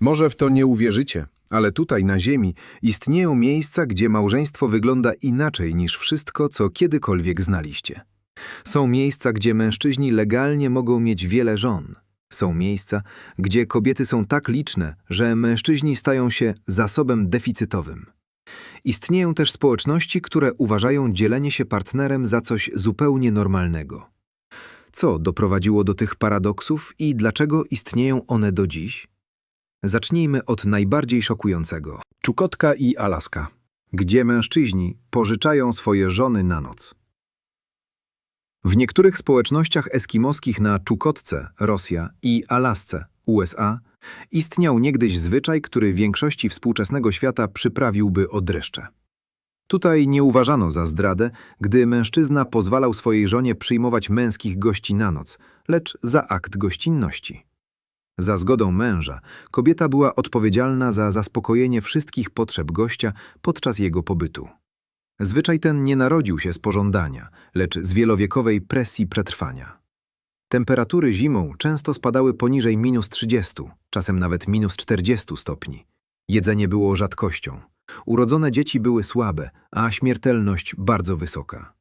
Może w to nie uwierzycie, ale tutaj na Ziemi istnieją miejsca, gdzie małżeństwo wygląda inaczej niż wszystko, co kiedykolwiek znaliście. Są miejsca, gdzie mężczyźni legalnie mogą mieć wiele żon. Są miejsca, gdzie kobiety są tak liczne, że mężczyźni stają się zasobem deficytowym. Istnieją też społeczności, które uważają dzielenie się partnerem za coś zupełnie normalnego. Co doprowadziło do tych paradoksów i dlaczego istnieją one do dziś? Zacznijmy od najbardziej szokującego. Czukotka i Alaska, gdzie mężczyźni pożyczają swoje żony na noc. W niektórych społecznościach eskimoskich na Czukotce, Rosja i Alasce, USA, istniał niegdyś zwyczaj, który większości współczesnego świata przyprawiłby o dreszcze. Tutaj nie uważano za zdradę, gdy mężczyzna pozwalał swojej żonie przyjmować męskich gości na noc, lecz za akt gościnności. Za zgodą męża kobieta była odpowiedzialna za zaspokojenie wszystkich potrzeb gościa podczas jego pobytu. Zwyczaj ten nie narodził się z pożądania, lecz z wielowiekowej presji przetrwania. Temperatury zimą często spadały poniżej minus 30, czasem nawet minus 40 stopni. Jedzenie było rzadkością. Urodzone dzieci były słabe, a śmiertelność bardzo wysoka.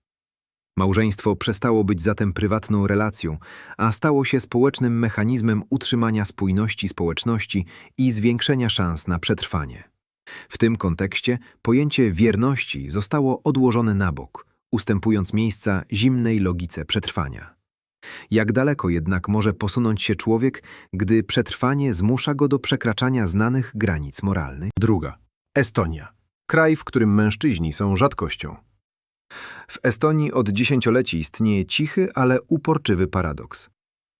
Małżeństwo przestało być zatem prywatną relacją, a stało się społecznym mechanizmem utrzymania spójności społeczności i zwiększenia szans na przetrwanie. W tym kontekście pojęcie wierności zostało odłożone na bok, ustępując miejsca zimnej logice przetrwania. Jak daleko jednak może posunąć się człowiek, gdy przetrwanie zmusza go do przekraczania znanych granic moralnych? Druga. Estonia. Kraj, w którym mężczyźni są rzadkością. W Estonii od dziesięcioleci istnieje cichy, ale uporczywy paradoks.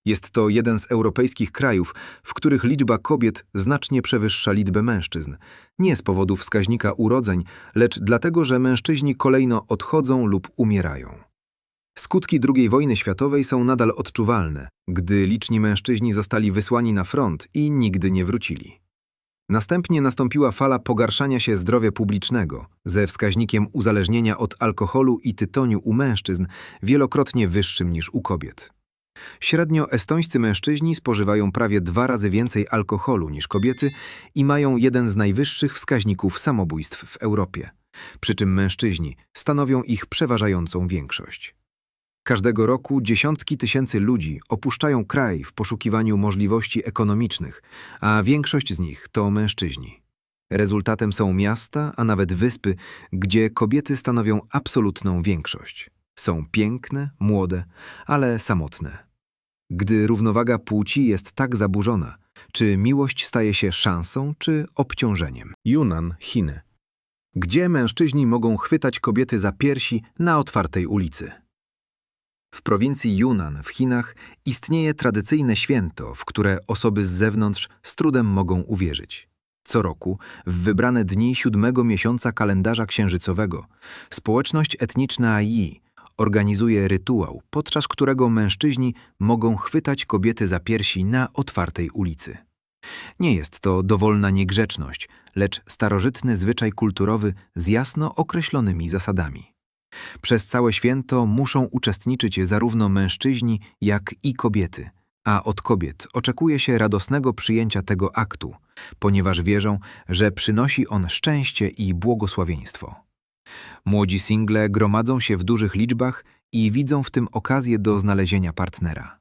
Jest to jeden z europejskich krajów, w których liczba kobiet znacznie przewyższa liczbę mężczyzn. Nie z powodu wskaźnika urodzeń, lecz dlatego, że mężczyźni kolejno odchodzą lub umierają. Skutki II wojny światowej są nadal odczuwalne, gdy liczni mężczyźni zostali wysłani na front i nigdy nie wrócili. Następnie nastąpiła fala pogarszania się zdrowia publicznego, ze wskaźnikiem uzależnienia od alkoholu i tytoniu u mężczyzn wielokrotnie wyższym niż u kobiet. Średnio estońscy mężczyźni spożywają prawie dwa razy więcej alkoholu niż kobiety i mają jeden z najwyższych wskaźników samobójstw w Europie, przy czym mężczyźni stanowią ich przeważającą większość. Każdego roku dziesiątki tysięcy ludzi opuszczają kraj w poszukiwaniu możliwości ekonomicznych, a większość z nich to mężczyźni. Rezultatem są miasta, a nawet wyspy, gdzie kobiety stanowią absolutną większość. Są piękne, młode, ale samotne. Gdy równowaga płci jest tak zaburzona, czy miłość staje się szansą czy obciążeniem? Yunnan, Chiny. Gdzie mężczyźni mogą chwytać kobiety za piersi na otwartej ulicy? W prowincji Yunnan w Chinach istnieje tradycyjne święto, w które osoby z zewnątrz z trudem mogą uwierzyć. Co roku, w wybrane dni siódmego miesiąca kalendarza księżycowego, społeczność etniczna Yi organizuje rytuał, podczas którego mężczyźni mogą chwytać kobiety za piersi na otwartej ulicy. Nie jest to dowolna niegrzeczność, lecz starożytny zwyczaj kulturowy z jasno określonymi zasadami. Przez całe święto muszą uczestniczyć zarówno mężczyźni, jak i kobiety, a od kobiet oczekuje się radosnego przyjęcia tego aktu, ponieważ wierzą, że przynosi on szczęście i błogosławieństwo. Młodzi single gromadzą się w dużych liczbach i widzą w tym okazję do znalezienia partnera.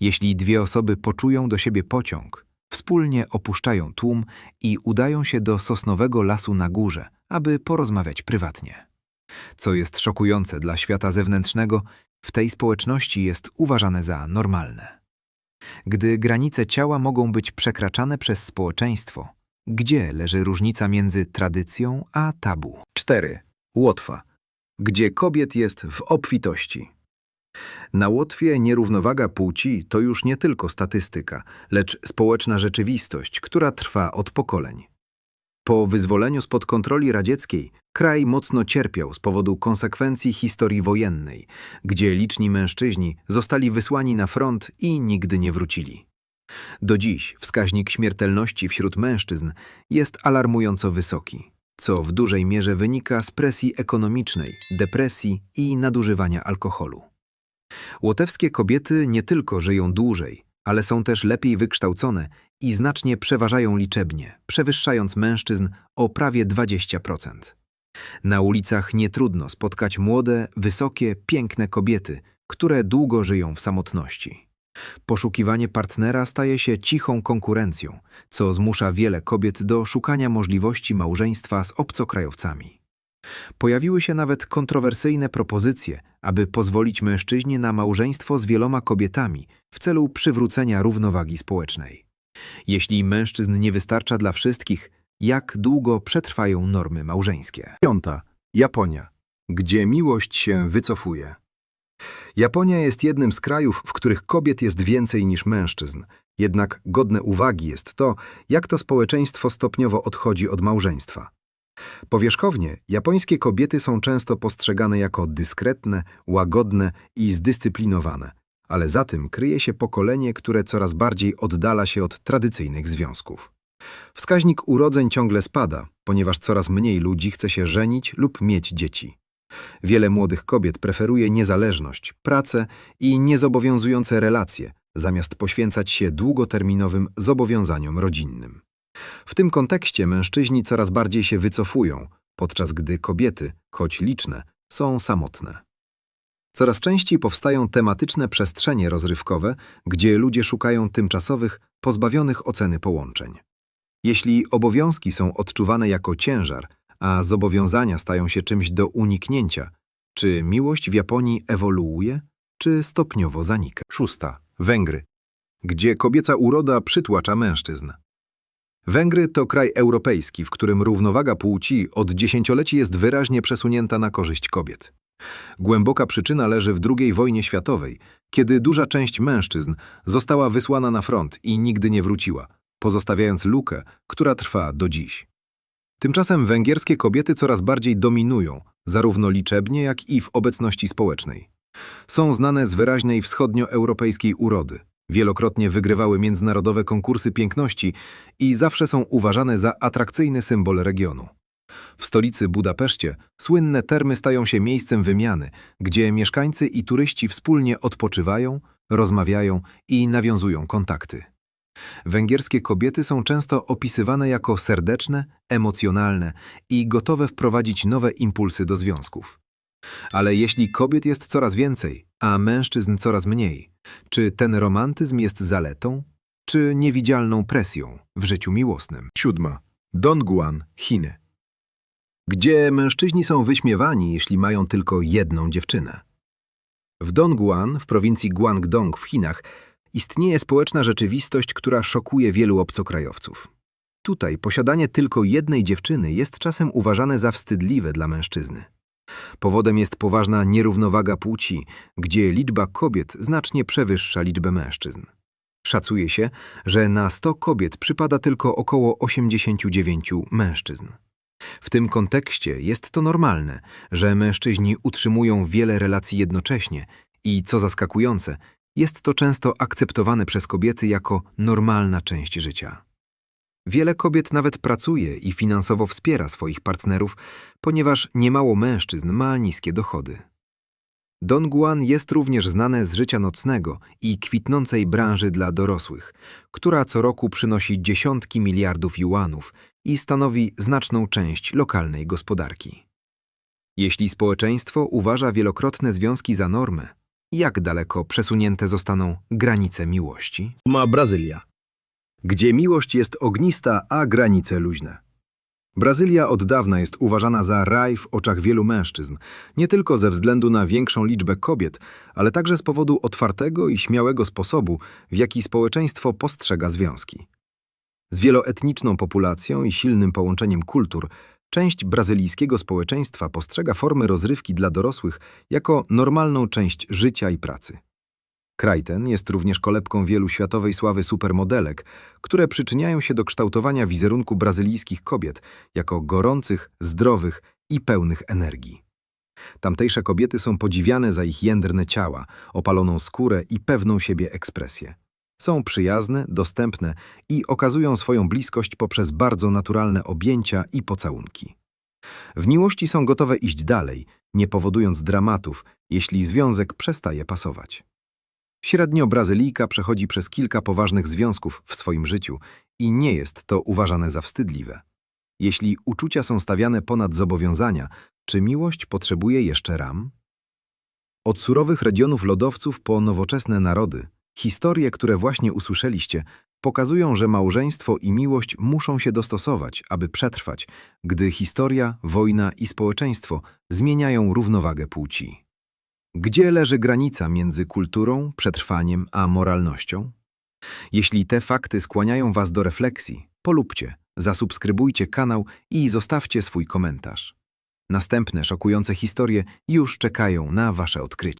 Jeśli dwie osoby poczują do siebie pociąg, wspólnie opuszczają tłum i udają się do sosnowego lasu na górze, aby porozmawiać prywatnie. Co jest szokujące dla świata zewnętrznego, w tej społeczności jest uważane za normalne. Gdy granice ciała mogą być przekraczane przez społeczeństwo, gdzie leży różnica między tradycją a tabu? 4. Łotwa. Gdzie kobiet jest w obfitości. Na Łotwie nierównowaga płci to już nie tylko statystyka, lecz społeczna rzeczywistość, która trwa od pokoleń. Po wyzwoleniu spod kontroli radzieckiej kraj mocno cierpiał z powodu konsekwencji historii wojennej, gdzie liczni mężczyźni zostali wysłani na front i nigdy nie wrócili. Do dziś wskaźnik śmiertelności wśród mężczyzn jest alarmująco wysoki, co w dużej mierze wynika z presji ekonomicznej, depresji i nadużywania alkoholu. Łotewskie kobiety nie tylko żyją dłużej, ale są też lepiej wykształcone i znacznie przeważają liczebnie, przewyższając mężczyzn o prawie 20%. Na ulicach nie trudno spotkać młode, wysokie, piękne kobiety, które długo żyją w samotności. Poszukiwanie partnera staje się cichą konkurencją, co zmusza wiele kobiet do szukania możliwości małżeństwa z obcokrajowcami. Pojawiły się nawet kontrowersyjne propozycje, aby pozwolić mężczyźnie na małżeństwo z wieloma kobietami w celu przywrócenia równowagi społecznej. Jeśli mężczyzn nie wystarcza dla wszystkich, jak długo przetrwają normy małżeńskie? Piąta. Japonia. Gdzie miłość się wycofuje. Japonia jest jednym z krajów, w których kobiet jest więcej niż mężczyzn. Jednak godne uwagi jest to, jak to społeczeństwo stopniowo odchodzi od małżeństwa. Powierzchownie japońskie kobiety są często postrzegane jako dyskretne, łagodne i zdyscyplinowane, ale za tym kryje się pokolenie, które coraz bardziej oddala się od tradycyjnych związków. Wskaźnik urodzeń ciągle spada, ponieważ coraz mniej ludzi chce się żenić lub mieć dzieci. Wiele młodych kobiet preferuje niezależność, pracę i niezobowiązujące relacje, zamiast poświęcać się długoterminowym zobowiązaniom rodzinnym. W tym kontekście mężczyźni coraz bardziej się wycofują, podczas gdy kobiety, choć liczne, są samotne. Coraz częściej powstają tematyczne przestrzenie rozrywkowe, gdzie ludzie szukają tymczasowych, pozbawionych oceny połączeń. Jeśli obowiązki są odczuwane jako ciężar, a zobowiązania stają się czymś do uniknięcia, czy miłość w Japonii ewoluuje, czy stopniowo zanika? Szósta. Węgry. Gdzie kobieca uroda przytłacza mężczyzn. Węgry to kraj europejski, w którym równowaga płci od dziesięcioleci jest wyraźnie przesunięta na korzyść kobiet. Głęboka przyczyna leży w II wojnie światowej, kiedy duża część mężczyzn została wysłana na front i nigdy nie wróciła, pozostawiając lukę, która trwa do dziś. Tymczasem węgierskie kobiety coraz bardziej dominują, zarówno liczebnie, jak i w obecności społecznej. Są znane z wyraźnej wschodnioeuropejskiej urody, wielokrotnie wygrywały międzynarodowe konkursy piękności i zawsze są uważane za atrakcyjny symbol regionu. W stolicy Budapeszcie słynne termy stają się miejscem wymiany, gdzie mieszkańcy i turyści wspólnie odpoczywają, rozmawiają i nawiązują kontakty. Węgierskie kobiety są często opisywane jako serdeczne, emocjonalne i gotowe wprowadzić nowe impulsy do związków. Ale jeśli kobiet jest coraz więcej, a mężczyzn coraz mniej, czy ten romantyzm jest zaletą, czy niewidzialną presją w życiu miłosnym? Siódma. Dongguan, Chiny. Gdzie mężczyźni są wyśmiewani, jeśli mają tylko jedną dziewczynę. W Dongguan, w prowincji Guangdong w Chinach, istnieje społeczna rzeczywistość, która szokuje wielu obcokrajowców. Tutaj posiadanie tylko jednej dziewczyny jest czasem uważane za wstydliwe dla mężczyzny. Powodem jest poważna nierównowaga płci, gdzie liczba kobiet znacznie przewyższa liczbę mężczyzn. Szacuje się, że na 100 kobiet przypada tylko około 89 mężczyzn. W tym kontekście jest to normalne, że mężczyźni utrzymują wiele relacji jednocześnie i, co zaskakujące, jest to często akceptowane przez kobiety jako normalna część życia. Wiele kobiet nawet pracuje i finansowo wspiera swoich partnerów, ponieważ niemało mężczyzn ma niskie dochody. Dongguan jest również znane z życia nocnego i kwitnącej branży dla dorosłych, która co roku przynosi dziesiątki miliardów juanów i stanowi znaczną część lokalnej gospodarki. Jeśli społeczeństwo uważa wielokrotne związki za normę, jak daleko przesunięte zostaną granice miłości? Ma Brazylia. Gdzie miłość jest ognista, a granice luźne. Brazylia od dawna jest uważana za raj w oczach wielu mężczyzn, nie tylko ze względu na większą liczbę kobiet, ale także z powodu otwartego i śmiałego sposobu, w jaki społeczeństwo postrzega związki. Z wieloetniczną populacją i silnym połączeniem kultur, część brazylijskiego społeczeństwa postrzega formy rozrywki dla dorosłych jako normalną część życia i pracy. Kraj ten jest również kolebką wielu światowej sławy supermodelek, które przyczyniają się do kształtowania wizerunku brazylijskich kobiet jako gorących, zdrowych i pełnych energii. Tamtejsze kobiety są podziwiane za ich jędrne ciała, opaloną skórę i pewną siebie ekspresję. Są przyjazne, dostępne i okazują swoją bliskość poprzez bardzo naturalne objęcia i pocałunki. W miłości są gotowe iść dalej, nie powodując dramatów, jeśli związek przestaje pasować. Średnio Brazylijka przechodzi przez kilka poważnych związków w swoim życiu i nie jest to uważane za wstydliwe. Jeśli uczucia są stawiane ponad zobowiązania, czy miłość potrzebuje jeszcze ram? Od surowych regionów lodowców po nowoczesne narody, historie, które właśnie usłyszeliście, pokazują, że małżeństwo i miłość muszą się dostosować, aby przetrwać, gdy historia, wojna i społeczeństwo zmieniają równowagę płci. Gdzie leży granica między kulturą, przetrwaniem a moralnością? Jeśli te fakty skłaniają Was do refleksji, polubcie, zasubskrybujcie kanał i zostawcie swój komentarz. Następne szokujące historie już czekają na Wasze odkrycie.